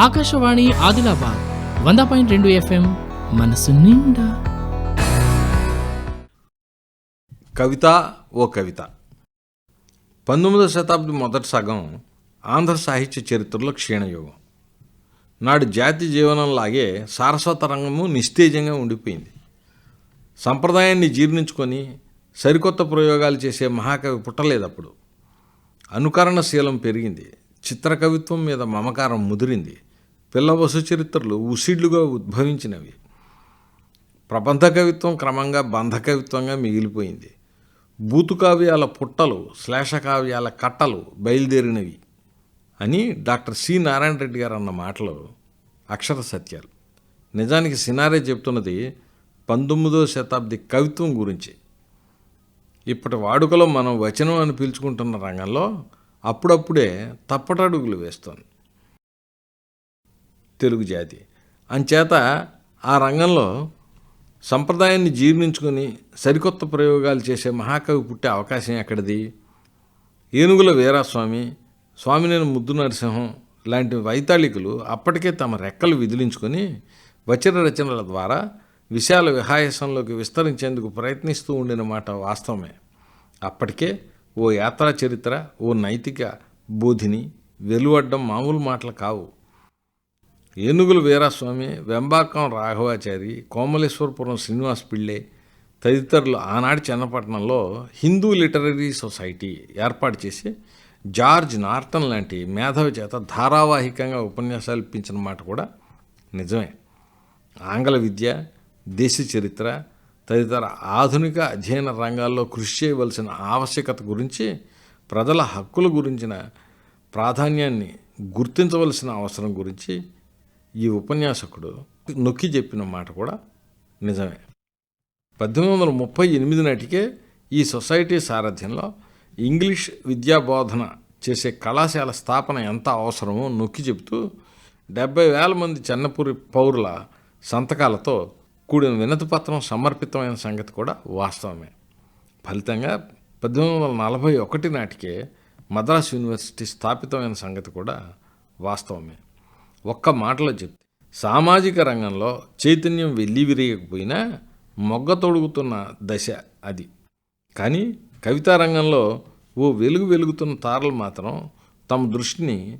ఆకాశవాణి ఆదిలాబాద్ వంద పాయింట్ రెండు ఎఫ్ఎం మనసు నిండా. కవిత ఓ కవిత. పంతొమ్మిదవ శతాబ్ది మొదటి సగం ఆంధ్ర సాహిత్య చరిత్రలో క్షీణయుగం. నాడు జాతి జీవనంలాగే సారస్వత రంగము నిస్తేజంగా ఉండిపోయింది. సంప్రదాయాన్ని జీర్ణించుకొని సరికొత్త ప్రయోగాలు చేసే మహాకవి పుట్టలేదు అప్పుడు అనుకరణశీలం పెరిగింది. చిత్రకవిత్వం మీద మమకారం ముదిరింది. పిల్ల వసు చరిత్రలు ఉసిడ్లుగా ఉద్భవించినవి. ప్రబంధ కవిత్వం క్రమంగా బంధకవిత్వంగా మిగిలిపోయింది. బూతు కావ్యాల పుట్టలు శ్లేషకావ్యాల కట్టలు బయలుదేరినవి అని డాక్టర్ సి నారాయణ రెడ్డి గారు అన్న మాటలు అక్షర సత్యాలు. నిజానికి సినారే చెప్తున్నది పంతొమ్మిదో శతాబ్ది కవిత్వం గురించి. ఇప్పటి వాడుకలో మనం వచనం అని పిలుచుకుంటున్న రంగంలో అప్పుడప్పుడే తప్పటడుగులు వేస్తోంది. తెలుగు జాతి. అంచేత ఆ రంగంలో సంప్రదాయాన్ని జీర్ణించుకొని సరికొత్త ప్రయోగాలు చేసే మహాకవి పుట్టే అవకాశం ఎక్కడిది? ఏనుగుల వీరాస్వామి స్వామినేని ముద్దు నరసింహం లాంటి వైతాళికులు అప్పటికే తమ రెక్కలు విదిలించుకొని వచన రచనల ద్వారా విశాల విహాయసంలోకి విస్తరించేందుకు ప్రయత్నిస్తూ ఉండిన మాట వాస్తవమే. అప్పటికే ఓ యాత్రా చరిత్ర ఓ నైతిక బోధిని వెలువడ్డం మామూలు మాటలు కావు. ఏనుగుల వీరాస్వామి వెంబాకం రాఘవాచారి కోమలేశ్వరపురం శ్రీనివాస్ పిళ్ళే తదితరులు ఆనాటి చెన్నపట్నంలో హిందూ లిటరరీ సొసైటీ ఏర్పాటు చేసి జార్జ్ నార్టన్ లాంటి మేధావి చేత ధారావాహికంగా ఉపన్యాసాలు ఇప్పించిన మాట కూడా నిజమే. ఆంగ్ల విద్య దేశ చరిత్ర తదితర ఆధునిక అధ్యయన రంగాల్లో కృషి చేయవలసిన ఆవశ్యకత గురించి ప్రజల హక్కుల గురించిన ప్రాధాన్యాన్ని గుర్తించవలసిన అవసరం గురించి ఈ ఉపన్యాసకుడు నొక్కి చెప్పిన మాట కూడా నిజమే. పద్దెనిమిది వందల ముప్పై ఎనిమిది నాటికే ఈ సొసైటీ సారథ్యంలో ఇంగ్లీష్ విద్యా బోధన చేసే కళాశాల స్థాపన ఎంత అవసరమో నొక్కి చెబుతూ డెబ్బై వేల మంది చెన్నపూరి పౌరుల సంతకాలతో కూడిన వినతి పత్రం సమర్పితమైన సంగతి కూడా వాస్తవమే. ఫలితంగా పద్దెనిమిది వందల నలభై ఒకటి నాటికే మద్రాస్ యూనివర్సిటీ స్థాపితమైన సంగతి కూడా వాస్తవమే. ఒక్క మాటలో చెప్తే సామాజిక రంగంలో చైతన్యం వెళ్ళి విరియకపోయినా మొగ్గ తొడుగుతున్న దశ అది. కానీ కవితా రంగంలో ఓ వెలుగు వెలుగుతున్న తారలు మాత్రం తమ దృష్టిని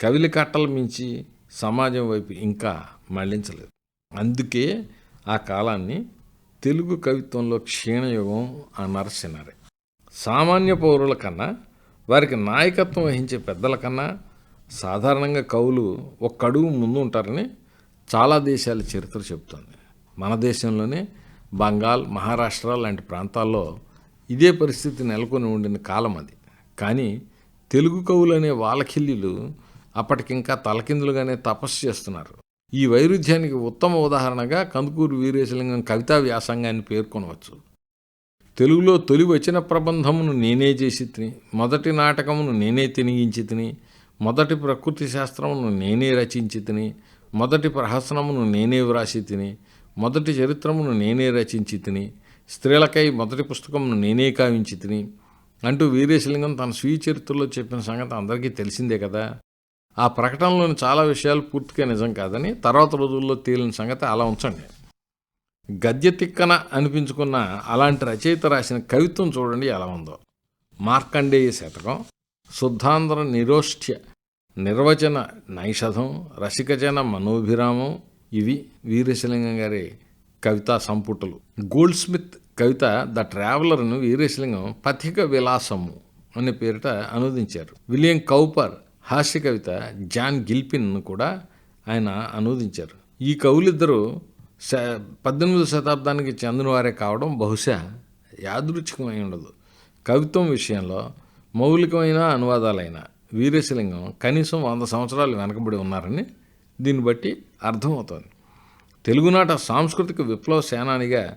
కవిలి కట్టలు మించి సమాజం వైపు ఇంకా మళ్ళించలేదు. అందుకే ఆ కాలాన్ని తెలుగు కవిత్వంలో క్షీణయుగం అన్నారు సినారే సామాన్య పౌరుల కన్నా వారికి నాయకత్వం వహించే పెద్దల కన్నా సాధారణంగా కవులు ఒక్కడుగు ముందు ఉంటారని చాలా దేశాల చరిత్ర చెబుతోంది. మన దేశంలోనే బంగాల్ మహారాష్ట్ర లాంటి ప్రాంతాల్లో ఇదే పరిస్థితి నెలకొని ఉండిన కాలం అది. కానీ తెలుగు కవులు అనే వాలకిల్లీలు అప్పటికింకా తలకిందులుగానే తపస్సు చేస్తున్నారు. ఈ వైరుధ్యానికి ఉత్తమ ఉదాహరణగా కందుకూరు వీరేశలింగం కవితా వ్యాసంగాన్ని పేర్కొనవచ్చు. తెలుగులో తొలి వచన ప్రబంధమును నేనే చేసి తిని మొదటి నాటకమును నేనే తినిగించి తిని మొదటి ప్రకృతి శాస్త్రమును నేనే రచించి తిని మొదటి ప్రహసనమును నేనే వ్రాసి తిని మొదటి చరిత్రమును నేనే రచించి తిని స్త్రీలకై మొదటి పుస్తకమును నేనే కావించి తిని అంటూ వీరేశలింగం తన స్వీయ చరిత్రలో చెప్పిన సంగతి అందరికీ తెలిసిందే కదా. ఆ ప్రకటనలోని చాలా విషయాలు పూర్తిగా నిజం కాదని తర్వాత రోజుల్లో తేలిన సంగతి అలా ఉంచండి. గద్య తిక్కన అనిపించుకున్న అలాంటి రచయిత రాసిన కవిత్వం చూడండి ఎలా ఉందో. మార్కండేయ శతకం శుద్ధాంధ్ర నిరోష్ఠ్య నిర్వచన నైషధం రసికజన మనోభిరామం ఇవి వీరేశలింగం గారి కవితా సంపుటలు. గోల్డ్ స్మిత్ కవిత ద ట్రావెలర్ను వీరేశలింగం పథిక విలాసము అనే పేరిట అనువదించారు. విలియం కౌపర్ హాస్య కవిత జాన్ గిల్పిన్ను కూడా ఆయన అనువదించారు. ఈ కవులిద్దరూ శ శతాబ్దానికి చెందినవారే కావడం బహుశా యాదృచ్ఛికమై ఉండదు. కవిత్వం విషయంలో మౌలికమైన అనువాదాలైన వీరేశలింగం కనీసం వంద సంవత్సరాలు వెనకబడి ఉన్నారని దీన్ని బట్టి అర్థమవుతోంది. తెలుగునాట సాంస్కృతిక విప్లవ సేనానిగా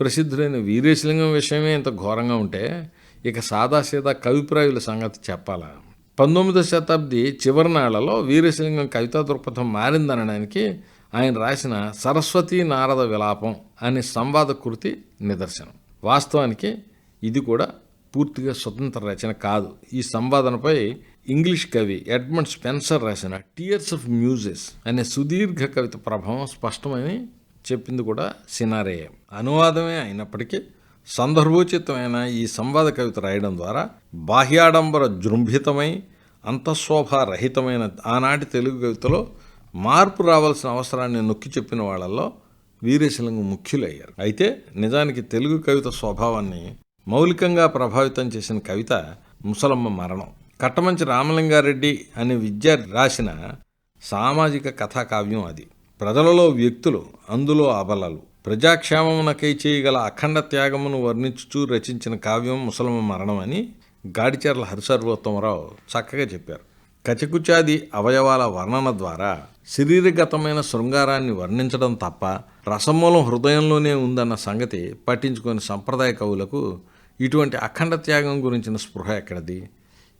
ప్రసిద్ధులైన వీరేశలింగం విషయమే ఇంత ఘోరంగా ఉంటే ఇక సాదాసీదా కవిప్రాయుల సంగతి చెప్పాలా? పంతొమ్మిదవ శతాబ్ది చివరి నాళ్ళలో వీరేశలింగం కవితా దృక్పథం మారిందనడానికి ఆయన రాసిన సరస్వతీ నారద విలాపం అనే సంవాద కృతి నిదర్శనం. వాస్తవానికి ఇది కూడా పూర్తిగా స్వతంత్ర రచన కాదు. ఈ సంవాదనపై ఇంగ్లీష్ కవి ఎడ్మండ్ స్పెన్సర్ రాసిన టీయర్స్ ఆఫ్ మ్యూజెస్ అనే సుదీర్ఘ కవిత ప్రభావం స్పష్టమని చెప్పింది కూడా సినారేయే అనువాదమే అయినప్పటికీ సందర్భోచితమైన ఈ సంవాద కవిత రాయడం ద్వారా బాహ్యాడంబర జృంభితమై అంతఃశోభారహితమైన ఆనాటి తెలుగు కవితలో మార్పు రావాల్సిన అవసరాన్ని నొక్కి చెప్పిన వాళ్ళల్లో వీరేశలింగం ముఖ్యులయ్యారు. అయితే నిజానికి తెలుగు కవిత స్వభావాన్ని మౌలికంగా ప్రభావితం చేసిన కవిత ముసలమ్మ మరణం. కట్టమంచి రామలింగారెడ్డి అనే విద్యార్థి రాసిన సామాజిక కథాకావ్యం అది. ప్రజలలో వ్యక్తులు అందులో అబలలు. ప్రజాక్షేమమునకై చేయగల అఖండ త్యాగమును వర్ణించుచూ రచించిన కావ్యం ముసలమ్మ మరణం అని గాడిచెర్ల హరిసర్వోత్తమరావు చక్కగా చెప్పారు. కచకుచాది అవయవాల వర్ణన ద్వారా శరీరగతమైన శృంగారాన్ని వర్ణించడం తప్ప రసమూలం హృదయంలోనే ఉందన్న సంగతి పట్టించుకొని సంప్రదాయ కవులకు ఇటువంటి అఖండ త్యాగం గురించిన స్పృహ ఎక్కడిది?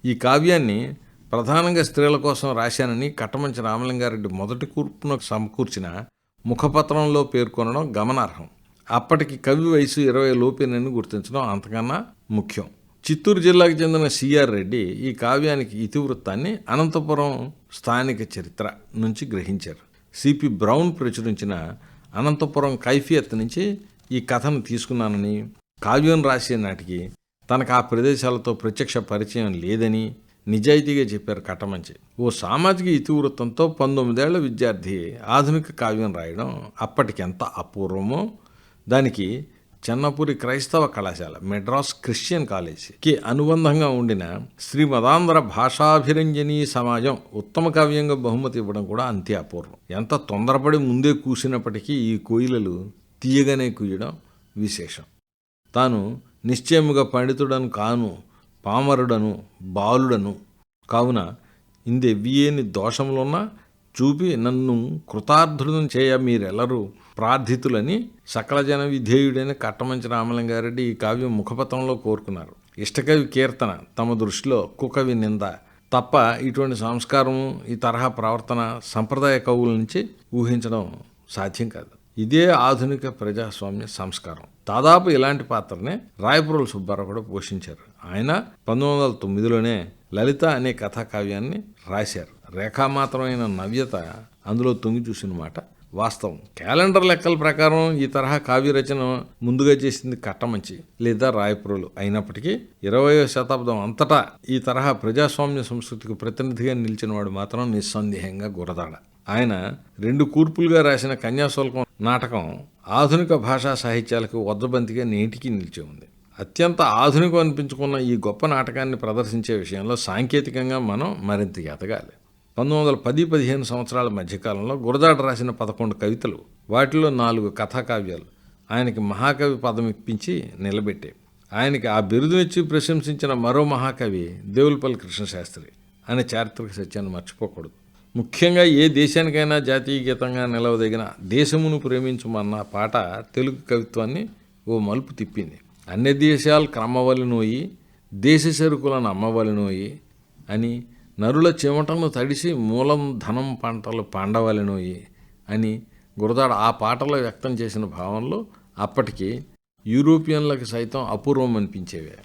ఈ కావ్యాన్ని ప్రధానంగా స్త్రీల కోసం రాశానని కట్టమంచి రామలింగారెడ్డి మొదటి కూర్పును సమకూర్చిన ముఖపత్రంలో పేర్కొనడం గమనార్హం. అప్పటికి కవి వయసు ఇరవై లోపేనని గుర్తించడం అంతకన్నా ముఖ్యం. చిత్తూరు జిల్లాకు చెందిన సిఆర్ రెడ్డి ఈ కావ్యానికి ఇతివృత్తాన్ని అనంతపురం స్థానిక చరిత్ర నుంచి గ్రహించారు. సిపి బ్రౌన్ ప్రచురించిన అనంతపురం కైఫియత్ నుంచి ఈ కథను తీసుకున్నానని కావ్యం రాసే నాటికి తనకు ఆ ప్రదేశాలతో ప్రత్యక్ష పరిచయం లేదని నిజాయితీగా చెప్పారు కట్టమంచి. ఓ సామాజిక ఇతివృత్తంతో పంతొమ్మిదేళ్ళ విద్యార్థి ఆధునిక కావ్యం రాయడం అప్పటికెంత అపూర్వమో? దానికి చెన్నపూరి క్రైస్తవ కళాశాల మెడ్రాస్ క్రిస్టియన్ కాలేజీకి అనుబంధంగా ఉండిన శ్రీ మదాంధ్ర భాషాభిరంజనీ సమాజం ఉత్తమ కావ్యంగా బహుమతి ఇవ్వడం కూడా అంతే అపూర్వం. ఎంత తొందరపడి ముందే కూసినప్పటికీ ఈ కోయిలలు తీయగానే కూయడం విశేషం. తాను నిశ్చయముగా పండితుడను కాను పామరుడను బాలుడను. కావున ఇందెవ్వియేని దోషములున్నా చూపి నన్ను కృతార్థులను చేయ మీరెల్లరూ ప్రార్థితులని సకల జన విధేయుడైన కట్టమంచి రామలింగారెడ్డి ఈ కావ్యం ముఖపథంలో కోరుకున్నారు. ఇష్టకవి కీర్తన తమ దృష్టిలో కుకవి నింద తప్ప ఇటువంటి సంస్కారము ఈ తరహా ప్రవర్తన సంప్రదాయ కవుల నుంచి ఊహించడం సాధ్యం కాదు. ఇదే ఆధునిక ప్రజాస్వామ్య సంస్కారం. దాదాపు ఇలాంటి పాత్రనే రాయపురం సుబ్బారావు కూడా పోషించారు. ఆయన పంతొమ్మిది వందల తొమ్మిదిలోనే లలిత అనే కథాకావ్యాన్ని రాశారు. రేఖామాత్రమైన నవ్యత అందులో తొంగి చూసిన మాట వాస్తవం. క్యాలెండర్ లెక్కల ప్రకారం ఈ తరహా కావ్య రచన ముందుగా చేసింది కట్టమంచి లేదా రాయపురులు. అయినప్పటికీ ఇరవయో శతాబ్దం అంతటా ఈ తరహా ప్రజాస్వామ్య సంస్కృతికి ప్రతినిధిగా నిలిచిన వాడు మాత్రం నిస్సందేహంగా గురదాడ. ఆయన రెండు కూర్పులుగా రాసిన కన్యాశుల్కం నాటకం ఆధునిక భాషా సాహిత్యాలకు వద్దబంతిగా నేటికి నిలిచి ఉంది. అత్యంత ఆధునికం అనిపించుకున్న ఈ గొప్ప నాటకాన్ని ప్రదర్శించే విషయంలో సాంకేతికంగా మనం మరింత ఎదగాలి. పంతొమ్మిది వందల పది పదిహేను సంవత్సరాల మధ్యకాలంలో గురజాడ రాసిన పదకొండు కవితలు వాటిలో నాలుగు కథాకావ్యాలు ఆయనకి మహాకవి పదం ఇప్పించి నిలబెట్టే ఆయనకి ఆ బిరుదునిచ్చి ప్రశంసించిన మరో మహాకవి దేవులపల్లి కృష్ణశాస్త్రి. అనే చారిత్రక సత్యాన్ని మర్చిపోకూడదు. ముఖ్యంగా ఏ దేశానికైనా జాతీయ గీతంగా నిలవదగిన దేశమును ప్రేమించమన్న పాట తెలుగు కవిత్వాన్ని ఓ మలుపు తిప్పింది. అన్ని దేశాలు క్రమవలనోయి దేశ సరుకులను అమ్మవలనోయి అని నరుల చెమటను తడిసి మూలం ధనం పంటలు పండవలనోయి అని గురదాడ ఆ పాటలో వ్యక్తం చేసిన భావంలో అప్పటికి యూరోపియన్లకు సైతం అపూర్వం అనిపించేవే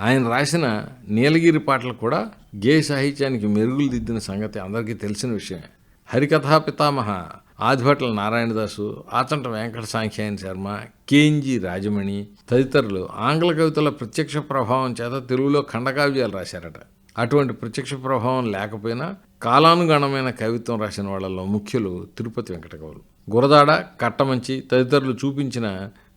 ఆయన రాసిన నీలగిరి పాటలు కూడా గే సాహిత్యానికి మెరుగులు దిద్దిన సంగతి అందరికీ తెలిసిన విషయమే. హరికథా పితామహ ఆదిభట్ల నారాయణదాసు ఆచంట వెంకట సాంఖ్యాయన శర్మ కేంజీ రాజమణి తదితరులు ఆంగ్ల కవితల ప్రత్యక్ష ప్రభావం చేత తెలుగులో ఖండకావ్యాలు రాశారట. అటువంటి ప్రత్యక్ష ప్రభావం లేకపోయినా కాలానుగణమైన కవిత్వం రాసిన వాళ్ళలో ముఖ్యులు తిరుపతి వెంకటకవులు గురదాడ కట్టమంచి తదితరులు చూపించిన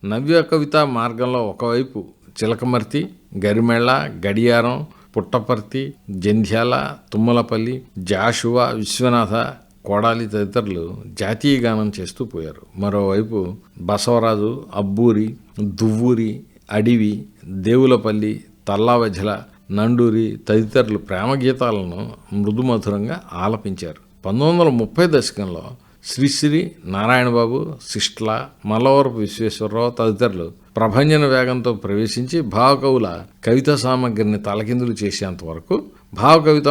నవ్య కవితా మార్గంలో ఒకవైపు చిలకమర్తి గరిమెళ్ళ గడియారం పుట్టపర్తి జంధ్యాల తుమ్మలపల్లి జాషువా విశ్వనాథ కోడాలి తదితరులు జాతీయ గానం చేస్తూ పోయారు. మరోవైపు బసవరాజు అబ్బూరి దువ్వూరి అడివి దేవులపల్లి తల్లావజల నండూరి తదితరులు ప్రేమ గీతాలను మృదుమధురంగా ఆలపించారు. పంతొమ్మిది వందల ముప్పై దశకంలో శ్రీశ్రీ నారాయణబాబు సిష్ట్ల మల్లవరపు విశ్వేశ్వరరావు తదితరులు ప్రభంజన వేగంతో ప్రవేశించి భావకవుల కవితా సామగ్రిని తలకిందులు చేసేంత వరకు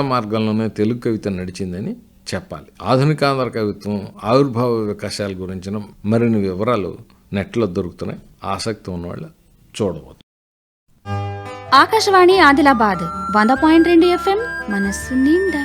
మార్గంలోనే తెలుగు కవిత నడిచిందని చెప్పాలి. ఆధునికాంధ్ర కవిత్వం ఆవిర్భావ వికాసాల గురించిన మరిన్ని వివరాలు నెట్లో దొరుకుతున్నాయి. ఆసక్తి ఉన్నవాళ్ళు చూడవచ్చు ఆకాశవాణి ఆదిలాబాద్ వంద పాయింట్ రెండు ఎఫ్ఎం మనస్సు నిండా.